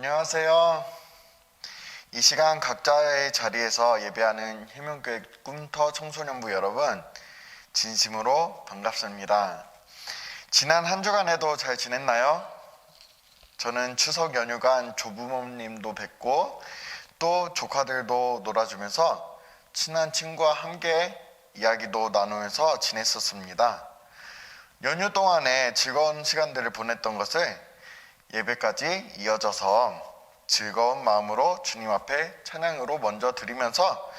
안녕하세요. 이 시간 각자의 자리에서 예배하는 해명교회 꿈터 청소년부 여러분, 진심으로 반갑습니다. 지난 한 주간에도 잘 지냈나요? 저는 추석 연휴간 조부모님도 뵙고 또 조카들도 놀아주면서 친한 친구와 함께 이야기도 나누면서 지냈었습니다. 연휴 동안에 즐거운 시간들을 보냈던 것을 예배까지 이어져서 즐거운 마음으로 주님 앞에 찬양으로 먼저 드리면서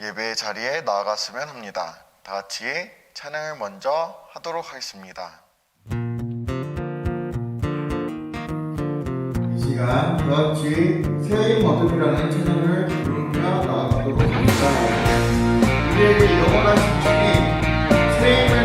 예배 자리에 나아갔으면 합니다. 다 같이 찬양을 먼저 하도록 하겠습니다. 이 시간 다 같이 새해 어둠이라는 찬양을 부르며 나아가도록 합니다. 우리에게 영원하신 주님, 새힘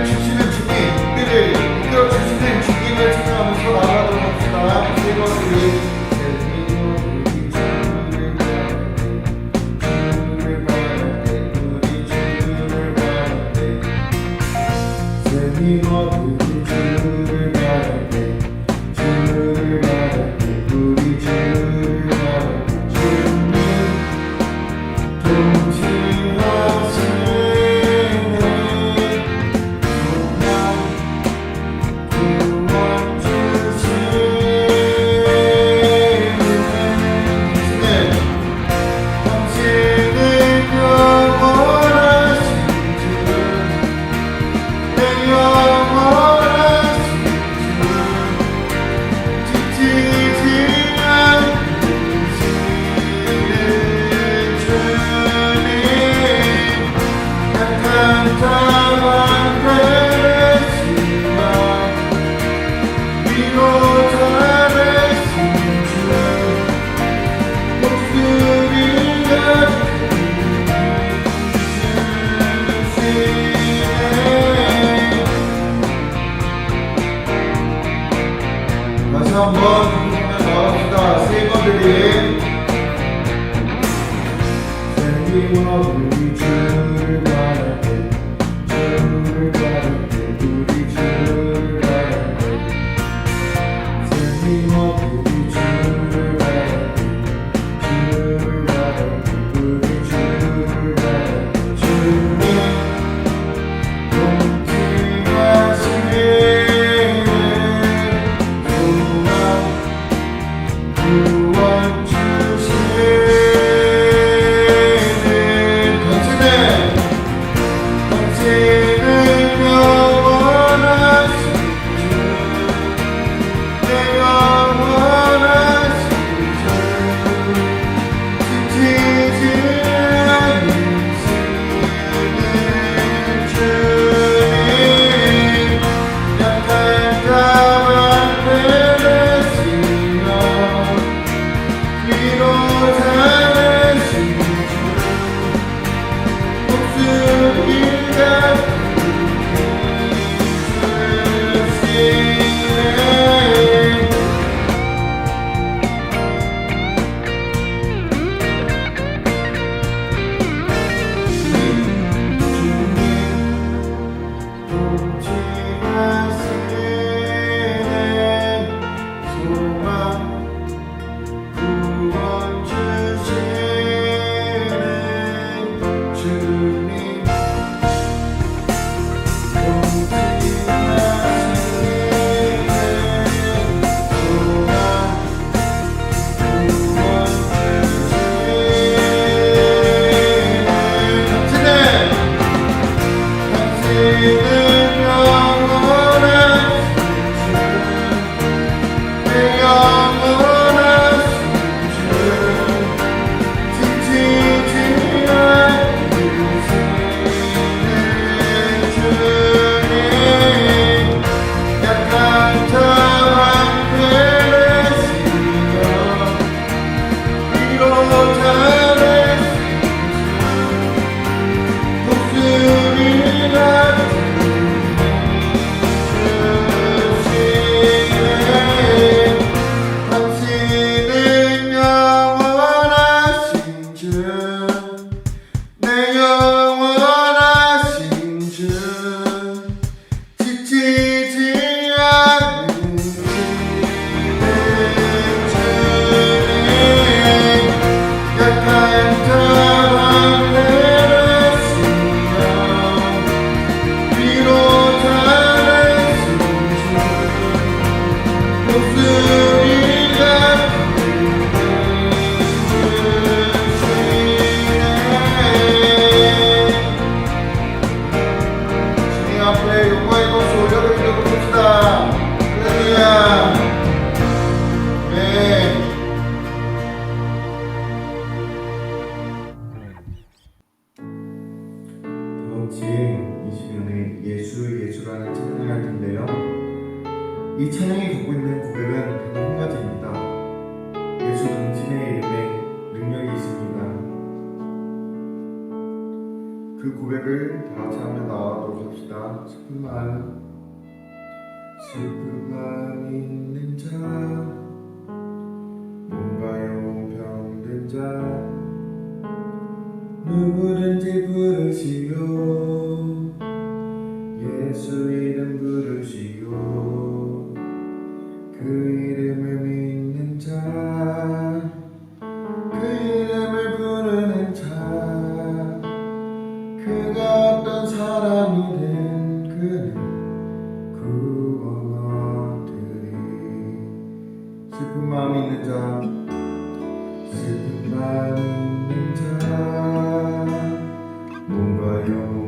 약 이 찬양이 갖고 있는 고백은 바로 한 가지입니다. 예수 동진의 이름에 능력이 있습니다. 그 고백을 다 같이 하며 나와도 갑시다. 슬픔만 슬픔만 있는 자 뭔가 용병된 자 누구든지 부르시오 슬픈 마음 있는 자 슬픈 마음 있는 자 뭔가 영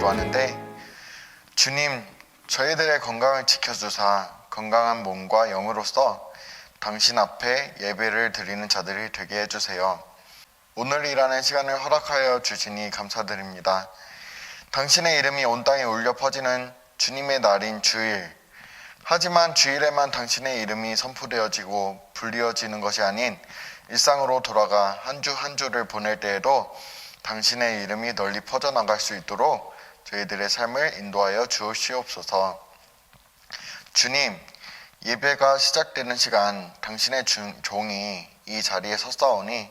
기에 걸리기도 하는데 주님 저희들의 건강을 지켜주사 건강한 몸과 영으로서 당신 앞에 예배를 드리는 자들이 되게 해주세요. 오늘이라는 시간을 허락하여 주시니 감사드립니다. 당신의 이름이 온 땅에 울려 퍼지는 주님의 날인 주일. 하지만 주일에만 당신의 이름이 선포되어지고 불리어지는 것이 아닌 일상으로 돌아가 한 주한 주를 보낼 때에도 당신의 이름이 널리 퍼져나갈 수 있도록 저희들의 삶을 인도하여 주시옵소서. 주님, 예배가 시작되는 시간 당신의 주- 종이 이 자리에 섰사오니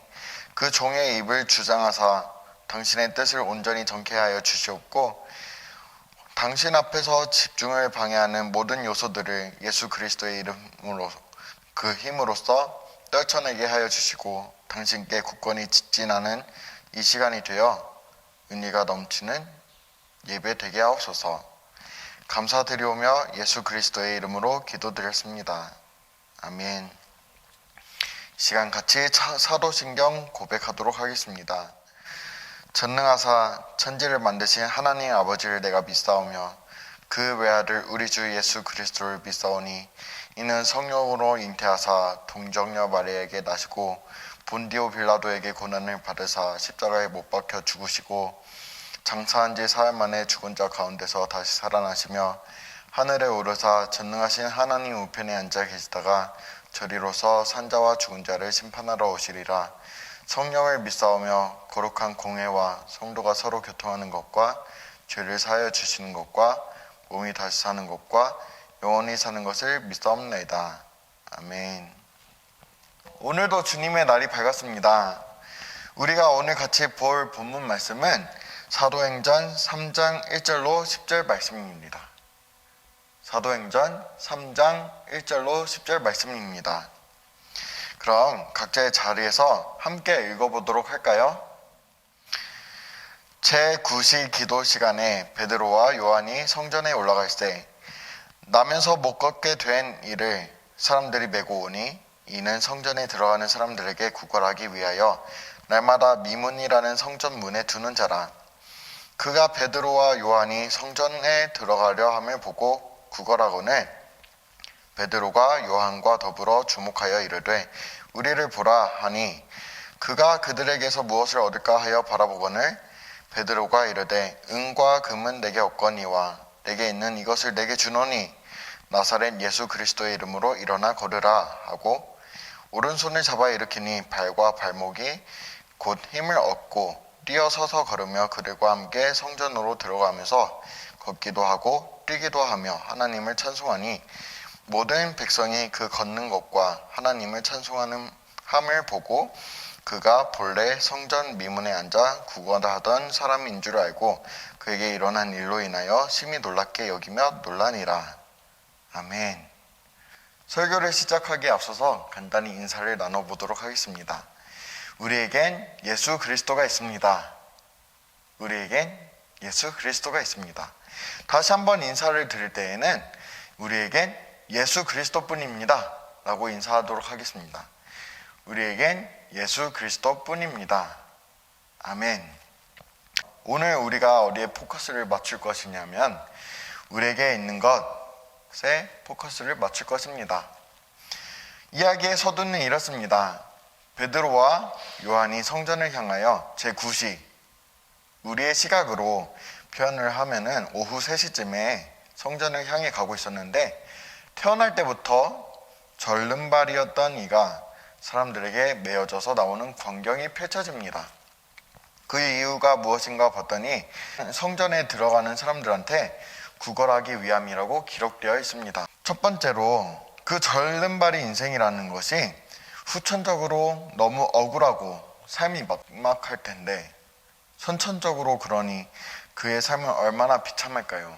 그 종의 입을 주장하사 당신의 뜻을 온전히 전케 하여 주시옵고 당신 앞에서 집중을 방해하는 모든 요소들을 예수 그리스도의 이름으로 그 힘으로써 떨쳐내게 하여 주시고 당신께 굳건히 직진하는 이 시간이 되어 은혜가 넘치는 예배 되게 하옵소서. 감사드리오며 예수 그리스도의 이름으로 기도드렸습니다. 아멘. 시간 같이 차- 사도신경 고백하도록 하겠습니다. 전능하사 천지를 만드신 하나님 아버지를 내가 믿사오며 그 외아들 우리 주 예수 그리스도를 믿사오니 이는 성령으로 잉태하사 동정녀 마리에게 나시고 본디오 빌라도에게 고난을 받으사 십자가에 못 박혀 죽으시고 장사한 지 사흘 만에 죽은 자 가운데서 다시 살아나시며 하늘에 오르사 전능하신 하나님 우편에 앉아 계시다가 저리로서 산자와 죽은 자를 심판하러 오시리라 성령을 믿사오며 거룩한 공회와 성도가 서로 교통하는 것과 죄를 사하여 주시는 것과 몸이 다시 사는 것과 영원히 사는 것을 믿사옵나이다. 아멘. 오늘도 주님의 날이 밝았습니다. 우리가 오늘 같이 볼 본문 말씀은 사도행전 3장 1절로 10절 말씀입니다. 사도행전 3장 1절로 10절 말씀입니다. 그럼 각자의 자리에서 함께 읽어보도록 할까요? 제9시 기도 시간에 베드로와 요한이 성전에 올라갈 때 나면서 못 걷게 된 이를 사람들이 메고 오니 이는 성전에 들어가는 사람들에게 구걸하기 위하여 날마다 미문이라는 성전 문에 두는 자라. 그가 베드로와 요한이 성전에 들어가려 함을 보고 구걸하거늘 베드로가 요한과 더불어 주목하여 이르되 우리를 보라 하니 그가 그들에게서 무엇을 얻을까 하여 바라보거늘 베드로가 이르되 은과 금은 내게 없거니와 내게 있는 이것을 내게 주노니 나사렛 예수 그리스도의 이름으로 일어나 걸으라 하고 오른손을 잡아 일으키니 발과 발목이 곧 힘을 얻고 뛰어 서서 걸으며 그들과 함께 성전으로 들어가면서 걷기도 하고 뛰기도 하며 하나님을 찬송하니 모든 백성이 그 걷는 것과 하나님을 찬송하는 함을 보고 그가 본래 성전 미문에 앉아 구걸하던 사람인 줄 알고 그에게 일어난 일로 인하여 심히 놀랍게 여기며 놀라니라. 아멘. 설교를 시작하기에 앞서서 간단히 인사를 나눠보도록 하겠습니다. 우리에겐 예수 그리스도가 있습니다. 우리에겐 예수 그리스도가 있습니다. 다시 한번 인사를 드릴 때에는 우리에겐 예수 그리스도뿐입니다. 라고 인사하도록 하겠습니다. 우리에겐 예수 그리스도뿐입니다. 아멘. 오늘 우리가 어디에 포커스를 맞출 것이냐면 우리에게 있는 것에 포커스를 맞출 것입니다. 이야기의 서두는 이렇습니다. 베드로와 요한이 성전을 향하여 제9시 우리의 시각으로 표현을 하면은 오후 3시쯤에 성전을 향해 가고 있었는데 태어날 때부터 절름발이었던 이가 사람들에게 메어져서 나오는 광경이 펼쳐집니다. 그 이유가 무엇인가 봤더니 성전에 들어가는 사람들한테 구걸하기 위함이라고 기록되어 있습니다. 첫 번째로 그 절름발이 인생이라는 것이 후천적으로 너무 억울하고 삶이 막막할 텐데 선천적으로 그러니 그의 삶은 얼마나 비참할까요?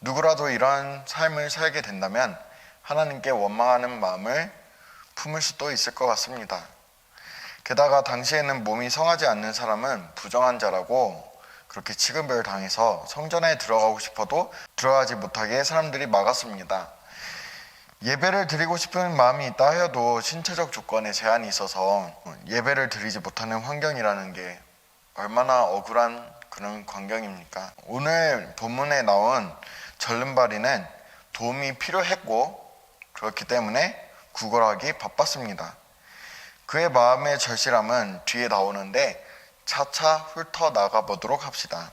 누구라도 이러한 삶을 살게 된다면 하나님께 원망하는 마음을 품을 수도 있을 것 같습니다. 게다가 당시에는 몸이 성하지 않는 사람은 부정한 자라고 그렇게 취급을 당해서 성전에 들어가고 싶어도 들어가지 못하게 사람들이 막았습니다. 예배를 드리고 싶은 마음이 있다 하여도 신체적 조건에 제한이 있어서 예배를 드리지 못하는 환경이라는 게 얼마나 억울한 그런 광경입니까? 오늘 본문에 나온 절름발이는 도움이 필요했고 그렇기 때문에 구걸하기 바빴습니다. 그의 마음의 절실함은 뒤에 나오는데 차차 훑어 나가 보도록 합시다.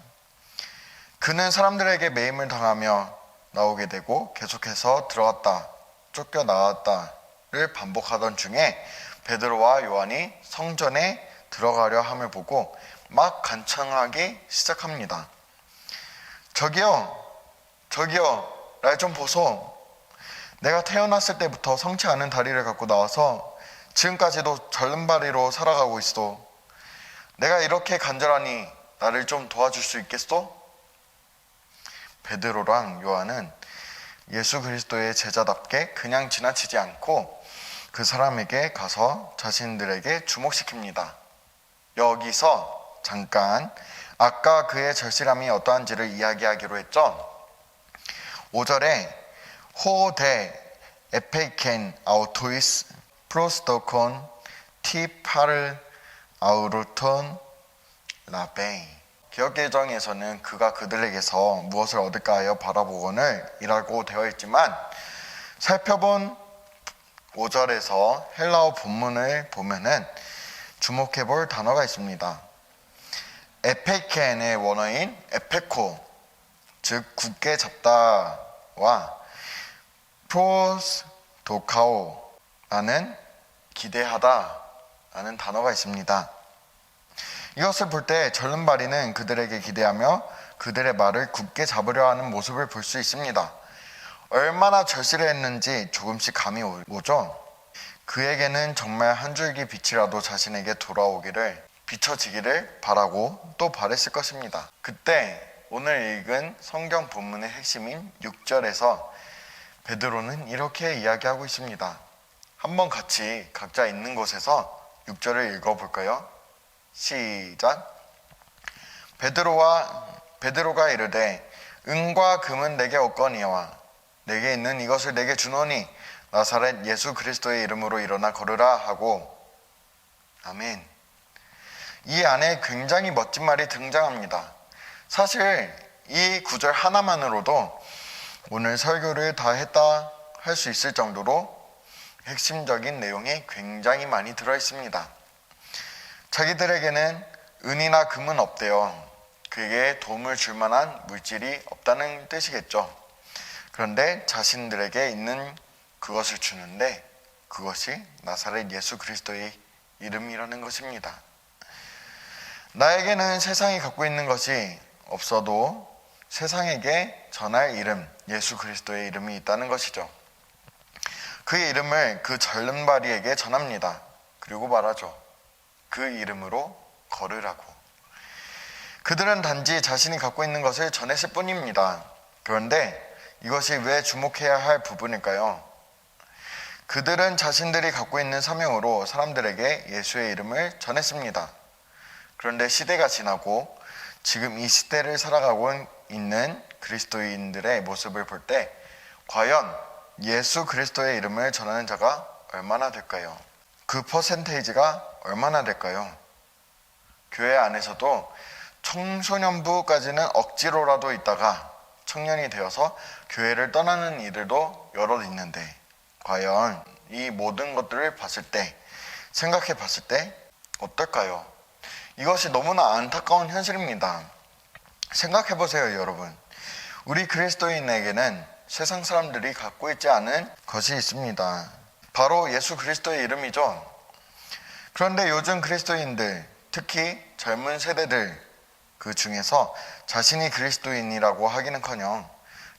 그는 사람들에게 매임을 당하며 나오게 되고 계속해서 들어갔다 쫓겨 나왔다를 반복하던 중에 베드로와 요한이 성전에 들어가려 함을 보고 막 간청하기 시작합니다. 저기요, 저기요, 날 좀 보소. 내가 태어났을 때부터 성치 않은 다리를 갖고 나와서 지금까지도 절름발이로 살아가고 있어. 내가 이렇게 간절하니 나를 좀 도와줄 수 있겠소? 베드로랑 요한은 예수 그리스도의 제자답게 그냥 지나치지 않고 그 사람에게 가서 자신들에게 주목시킵니다. 여기서 잠깐 아까 그의 절실함이 어떠한지를 이야기하기로 했죠. 5절에 호데 에페이켄 아우토이스 프로스토콘 티파르 아우르톤 라베이 기억개정에서는 그가 그들에게서 무엇을 얻을까 하여 바라보건을 이라고 되어 있지만 살펴본 5절에서 헬라어 본문을 보면은 주목해 볼 단어가 있습니다. 에페켄의 원어인 에페코 즉 굳게 잡다와 프로스 도카오라는 기대하다라는 단어가 있습니다. 이것을 볼 때 절름발이는 그들에게 기대하며 그들의 말을 굳게 잡으려 하는 모습을 볼 수 있습니다. 얼마나 절실했는지 조금씩 감이 오- 오죠. 그에게는 정말 한 줄기 빛이라도 자신에게 돌아오기를 비춰지기를 바라고 또 바랬을 것입니다. 그때 오늘 읽은 성경 본문의 핵심인 6절에서 베드로는 이렇게 이야기하고 있습니다. 한번 같이 각자 있는 곳에서 6절을 읽어볼까요? 시작. 베드로와 베드로가 이르되 은과 금은 내게 없거니와 내게 있는 이것을 내게 주노니 나사렛 예수 그리스도의 이름으로 일어나 걸으라 하고 아멘. 이 안에 굉장히 멋진 말이 등장합니다. 사실 이 구절 하나만으로도 오늘 설교를 다 했다 할 수 있을 정도로 핵심적인 내용이 굉장히 많이 들어 있습니다. 자기들에게는 은이나 금은 없대요. 그에게 도움을 줄 만한 물질이 없다는 뜻이겠죠. 그런데 자신들에게 있는 그것을 주는데 그것이 나사렛 예수 그리스도의 이름이라는 것입니다. 나에게는 세상이 갖고 있는 것이 없어도 세상에게 전할 이름, 예수 그리스도의 이름이 있다는 것이죠. 그의 이름을 그 절름발이에게 전합니다. 그리고 말하죠. 그 이름으로 걸으라고. 그들은 단지 자신이 갖고 있는 것을 전했을 뿐입니다. 그런데 이것이 왜 주목해야 할 부분일까요? 그들은 자신들이 갖고 있는 사명으로 사람들에게 예수의 이름을 전했습니다. 그런데 시대가 지나고 지금 이 시대를 살아가고 있는 그리스도인들의 모습을 볼 때 과연 예수 그리스도의 이름을 전하는 자가 얼마나 될까요? 그 퍼센테이지가 얼마나 될까요? 교회 안에서도 청소년부까지는 억지로라도 있다가 청년이 되어서 교회를 떠나는 이들도 여럿 있는데 과연 이 모든 것들을 봤을 때 생각해 봤을 때 어떨까요? 이것이 너무나 안타까운 현실입니다. 생각해 보세요, 여러분. 우리 그리스도인에게는 세상 사람들이 갖고 있지 않은 것이 있습니다. 바로 예수 그리스도의 이름이죠. 그런데 요즘 그리스도인들, 특히 젊은 세대들 그 중에서 자신이 그리스도인이라고 하기는커녕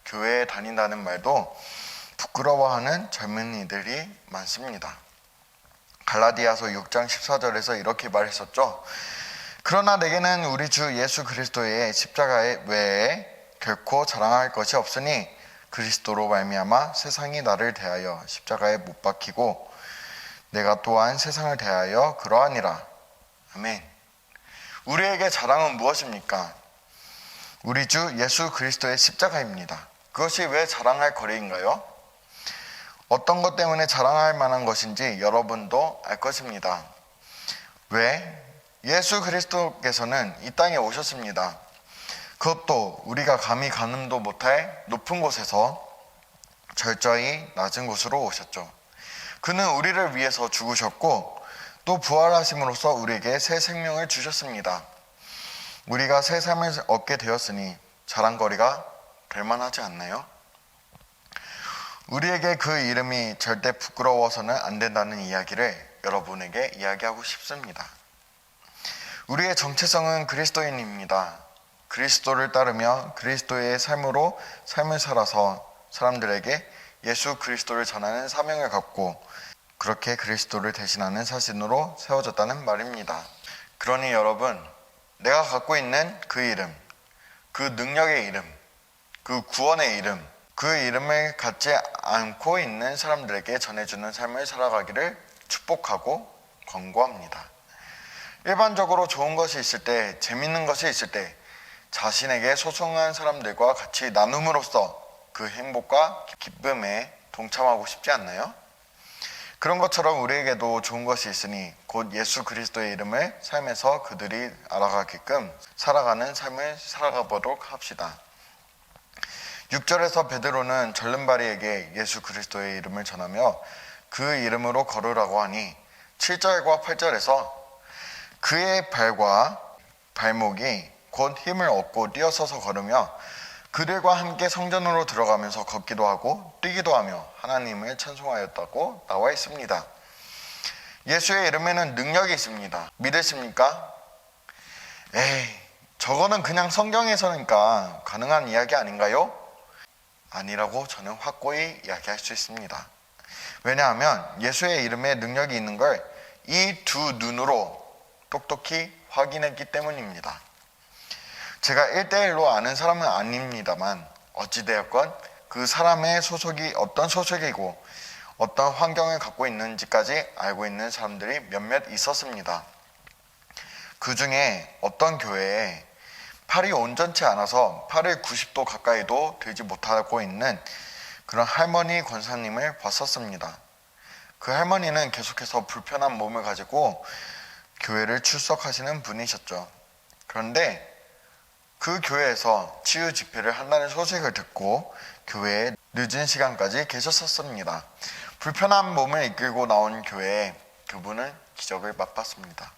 교회에 다닌다는 말도 부끄러워하는 젊은이들이 많습니다. 갈라디아서 6장 14절에서 이렇게 말했었죠. 그러나 내게는 우리 주 예수 그리스도의 십자가의 외에 결코 자랑할 것이 없으니 그리스도로 말미암아 세상이 나를 대하여 십자가에 못 박히고 내가 또한 세상을 대하여 그러하니라. 아멘. 우리에게 자랑은 무엇입니까? 우리 주 예수 그리스도의 십자가입니다. 그것이 왜 자랑할 거리인가요? 어떤 것 때문에 자랑할 만한 것인지 여러분도 알 것입니다. 왜? 예수 그리스도께서는 이 땅에 오셨습니다. 그것도 우리가 감히 가늠도 못할 높은 곳에서 절저히 낮은 곳으로 오셨죠. 그는 우리를 위해서 죽으셨고 또 부활하심으로써 우리에게 새 생명을 주셨습니다. 우리가 새 삶을 얻게 되었으니 자랑거리가 될 만하지 않나요? 우리에게 그 이름이 절대 부끄러워서는 안 된다는 이야기를 여러분에게 이야기하고 싶습니다. 우리의 정체성은 그리스도인입니다. 그리스도를 따르며 그리스도의 삶으로 삶을 살아서 사람들에게 예수 그리스도를 전하는 사명을 갖고 그렇게 그리스도를 대신하는 사신으로 세워졌다는 말입니다. 그러니 여러분, 내가 갖고 있는 그 이름, 그 능력의 이름, 그 구원의 이름, 그 이름을 갖지 않고 있는 사람들에게 전해주는 삶을 살아가기를 축복하고 권고합니다. 일반적으로 좋은 것이 있을 때, 재밌는 것이 있을 때, 자신에게 소중한 사람들과 같이 나눔으로써 그 행복과 기쁨에 동참하고 싶지 않나요? 그런 것처럼 우리에게도 좋은 것이 있으니 곧 예수 그리스도의 이름을 삶에서 그들이 알아가게끔 살아가는 삶을 살아가 보도록 합시다. 6절에서 베드로는 절름발이에게 예수 그리스도의 이름을 전하며 그 이름으로 걸으라고 하니 7절과 8절에서 그의 발과 발목이 곧 힘을 얻고 뛰어서서 걸으며 그들과 함께 성전으로 들어가면서 걷기도 하고 뛰기도 하며 하나님을 찬송하였다고 나와 있습니다. 예수의 이름에는 능력이 있습니다. 믿으십니까? 에이, 저거는 그냥 성경에서니까 가능한 이야기 아닌가요? 아니라고 저는 확고히 이야기할 수 있습니다. 왜냐하면 예수의 이름에 능력이 있는 걸 이 두 눈으로 똑똑히 확인했기 때문입니다. 제가 1대1로 아는 사람은 아닙니다만 어찌되었건 그 사람의 소속이 어떤 소속이고 어떤 환경을 갖고 있는지까지 알고 있는 사람들이 몇몇 있었습니다. 그 중에 어떤 교회에 팔이 온전치 않아서 팔을 90도 가까이도 들지 못하고 있는 그런 할머니 권사님을 봤었습니다. 그 할머니는 계속해서 불편한 몸을 가지고 교회를 출석하시는 분이셨죠. 그런데 그 교회에서 치유 집회를 한다는 소식을 듣고 교회에 늦은 시간까지 계셨었습니다. 불편한 몸을 이끌고 나온 교회에 그분은 기적을 맛봤습니다.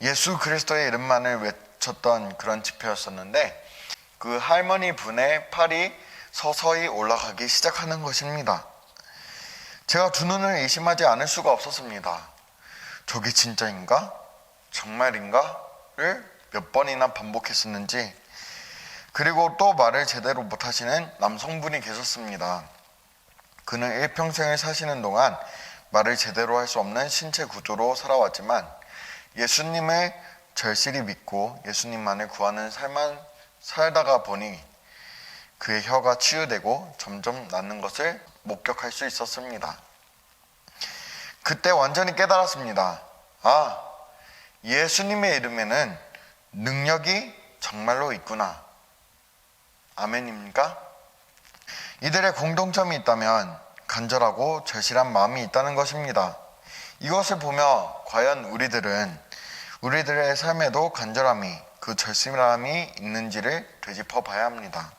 예수 그리스도의 이름만을 외쳤던 그런 집회였었는데 그 할머니 분의 팔이 서서히 올라가기 시작하는 것입니다. 제가 두 눈을 의심하지 않을 수가 없었습니다. 저게 진짜인가? 정말인가?를 몇 번이나 반복했었는지 그리고 또 말을 제대로 못하시는 남성분이 계셨습니다. 그는 일평생을 사시는 동안 말을 제대로 할 수 없는 신체 구조로 살아왔지만 예수님을 절실히 믿고 예수님만을 구하는 삶만 살다가 보니 그의 혀가 치유되고 점점 낫는 것을 목격할 수 있었습니다. 그때 완전히 깨달았습니다. 아, 예수님의 이름에는 능력이 정말로 있구나. 아멘입니까? 이들의 공동점이 있다면 간절하고 절실한 마음이 있다는 것입니다. 이것을 보며 과연 우리들은 우리들의 삶에도 간절함이 그 절실함이 있는지를 되짚어 봐야 합니다.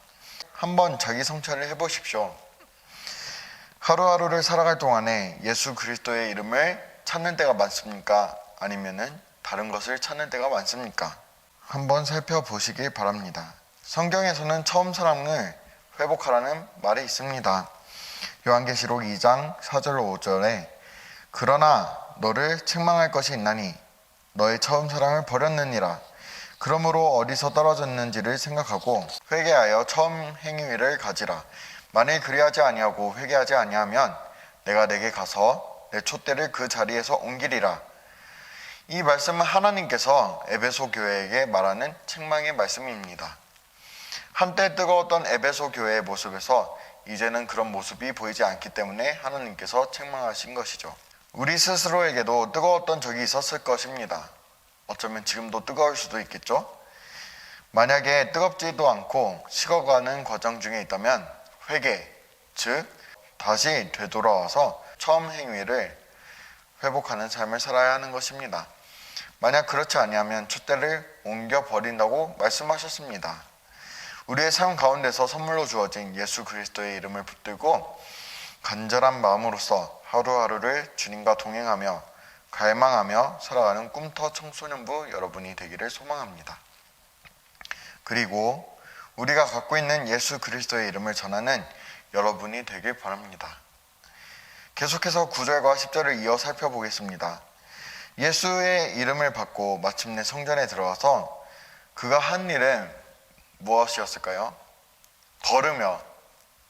한번 자기 성찰을 해보십시오. 하루하루를 살아갈 동안에 예수 그리스도의 이름을 찾는 때가 많습니까? 아니면은 다른 것을 찾는 때가 많습니까? 한번 살펴보시길 바랍니다. 성경에서는 처음 사랑을 회복하라는 말이 있습니다. 요한계시록 2장 4절 5절에 그러나 너를 책망할 것이 있나니 너의 처음 사랑을 버렸느니라. 그러므로 어디서 떨어졌는지를 생각하고 회개하여 처음 행위를 가지라. 만일 그리하지 아니하고 회개하지 아니하면 내가 내게 가서 내 촛대를 그 자리에서 옮기리라. 이 말씀은 하나님께서 에베소 교회에게 말하는 책망의 말씀입니다. 한때 뜨거웠던 에베소 교회의 모습에서 이제는 그런 모습이 보이지 않기 때문에 하나님께서 책망하신 것이죠. 우리 스스로에게도 뜨거웠던 적이 있었을 것입니다. 어쩌면 지금도 뜨거울 수도 있겠죠? 만약에 뜨겁지도 않고 식어가는 과정 중에 있다면 회개, 즉 다시 되돌아와서 처음 행위를 회복하는 삶을 살아야 하는 것입니다. 만약 그렇지 아니하면 촛대를 옮겨 버린다고 말씀하셨습니다. 우리의 삶 가운데서 선물로 주어진 예수 그리스도의 이름을 붙들고 간절한 마음으로서 하루하루를 주님과 동행하며 갈망하며 살아가는 꿈터 청소년부 여러분이 되기를 소망합니다. 그리고 우리가 갖고 있는 예수 그리스도의 이름을 전하는 여러분이 되길 바랍니다. 계속해서 9절과 10절을 이어 살펴보겠습니다. 예수의 이름을 받고 마침내 성전에 들어와서 그가 한 일은 무엇이었을까요? 걸으며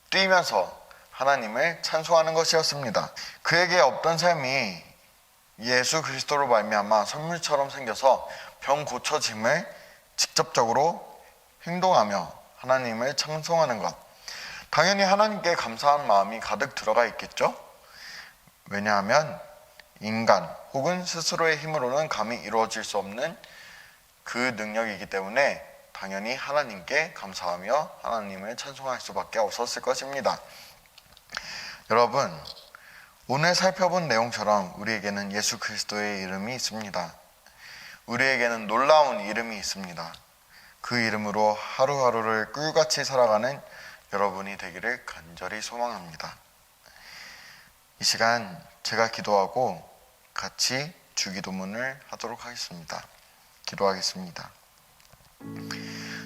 뛰면서 하나님을 찬송하는 것이었습니다. 그에게 없던 삶이 예수 그리스도로 말미암아 선물처럼 생겨서 병 고쳐짐을 직접적으로 행동하며 하나님을 찬송하는 것. 당연히 하나님께 감사한 마음이 가득 들어가 있겠죠? 왜냐하면 인간 혹은 스스로의 힘으로는 감히 이루어질 수 없는 그 능력이기 때문에 당연히 하나님께 감사하며 하나님을 찬송할 수밖에 없었을 것입니다. 여러분, 오늘 살펴본 내용처럼 우리에게는 예수 그리스도의 이름이 있습니다. 우리에게는 놀라운 이름이 있습니다. 그 이름으로 하루하루를 꿀같이 살아가는 여러분이 되기를 간절히 소망합니다. 이 시간 제가 기도하고 같이 주기도문을 하도록 하겠습니다. 기도하겠습니다.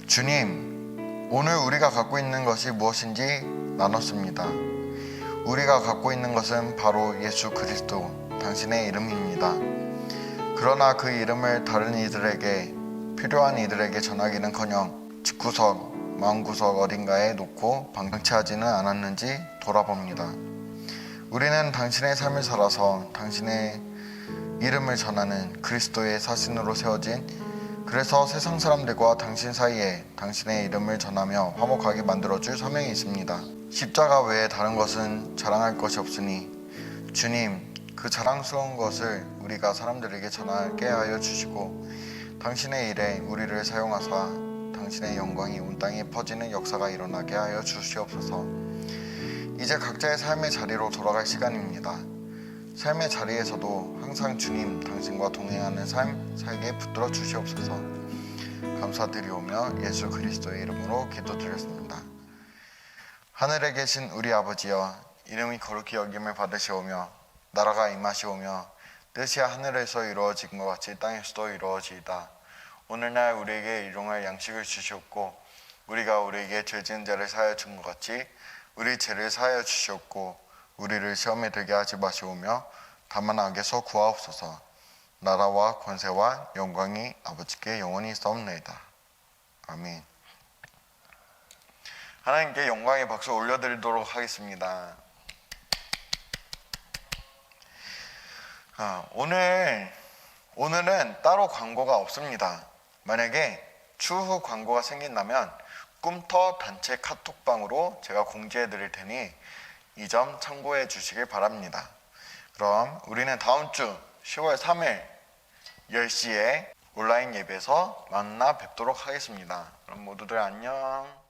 주님, 오늘 우리가 갖고 있는 것이 무엇인지 나눴습니다. 우리가 갖고 있는 것은 바로 예수 그리스도, 당신의 이름입니다. 그러나 그 이름을 다른 이들에게, 필요한 이들에게 전하기는 커녕 집구석, 마음구석 어딘가에 놓고 방치하지는 않았는지 돌아봅니다. 우리는 당신의 삶을 살아서 당신의 이름을 전하는 그리스도의 사신으로 세워진 그래서 세상 사람들과 당신 사이에 당신의 이름을 전하며 화목하게 만들어줄 사명이 있습니다. 십자가 외에 다른 것은 자랑할 것이 없으니 주님 그 자랑스러운 것을 우리가 사람들에게 전하게 하여 주시고 당신의 일에 우리를 사용하사 당신의 영광이 온 땅에 퍼지는 역사가 일어나게 하여 주시옵소서. 이제 각자의 삶의 자리로 돌아갈 시간입니다. 삶의 자리에서도 항상 주님 당신과 동행하는 삶 살게 붙들어 주시옵소서. 감사드리오며 예수 그리스도의 이름으로 기도드렸습니다. 하늘에 계신 우리 아버지여 이름이 거룩히 여김을 받으시오며 나라가 임하시오며 뜻이 하늘에서 이루어진 것 같이 땅에서도 이루어지이다. 오늘날 우리에게 일용할 양식을 주시옵고 우리가 우리에게 죄 지은 자를 사하여 준 것 같이 우리 죄를 사하여 주시옵고 우리를 시험에 들게 하지 마시오며 다만 악에서 구하옵소서. 나라와 권세와 영광이 아버지께 영원히 있사옵나이다. 아멘. 하나님께 영광의 박수 올려드리도록 하겠습니다. 아, 오늘 오늘은 따로 광고가 없습니다. 만약에 추후 광고가 생긴다면 꿈터 단체 카톡방으로 제가 공지해 드릴 테니 이 점 참고해 주시길 바랍니다. 그럼 우리는 다음 주 10월 3일 10시에 온라인 예배에서 만나 뵙도록 하겠습니다. 그럼 모두들 안녕.